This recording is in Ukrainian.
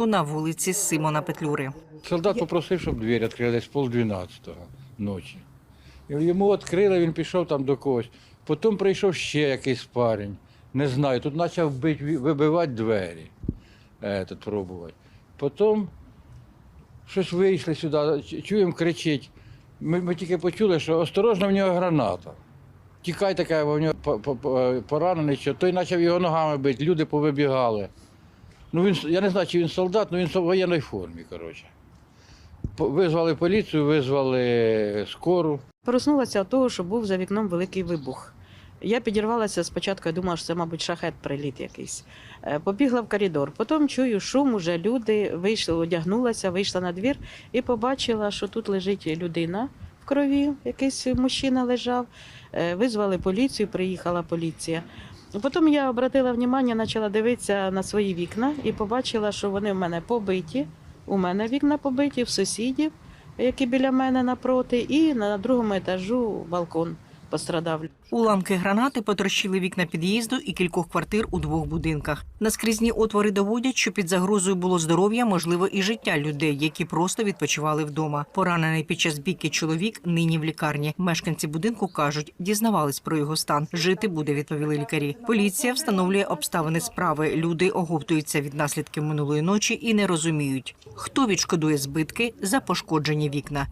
будинку на вулиці Симона Петлюри. Солдат попросив, щоб двері відкрили десь пол дванадцятого ночі. Йому відкрили, він пішов там до когось. Потім прийшов ще якийсь парень. Не знаю, тут почав бить, вибивати двері, этот, пробувати. Потім щось вийшли сюди, чуємо, кричить. Ми, ми тільки почули, що осторожно в нього граната. Тікай таке, бо в нього по- поранений, що той почав його ногами бити, люди повибігали. Ну, він, я не знаю, чи він солдат, але він в воєнній формі, коротше. Визвали поліцію, визвали скору. Проснулася від того, що був за вікном великий вибух. Я підірвалася спочатку, я думала, що це, мабуть, шахет приліт якийсь. Е, Побігла в коридор. Потім чую шум, уже люди вийшли, одягнулася, вийшла на двір і побачила, що тут лежить людина в крові, якийсь мужчина лежав. Е, Визвали поліцію, приїхала поліція. Потім я обратила увагу, почала дивитися на свої вікна і побачила, що вони в мене побиті. У мене вікна побиті, в сусідів, які біля мене напроти, і на другому етажу балкон пострадав. Уламки гранати потрощили вікна під'їзду і кількох квартир у двох будинках. Наскрізні отвори доводять, що під загрозою було здоров'я, можливо, і життя людей, які просто відпочивали вдома. Поранений під час бійки чоловік нині в лікарні. Мешканці будинку кажуть, дізнавались про його стан. Жити буде, відповіли лікарі. Поліція встановлює обставини справи. Люди оговтуються від наслідків минулої ночі і не розуміють, хто відшкодує збитки за пошкоджені вікна.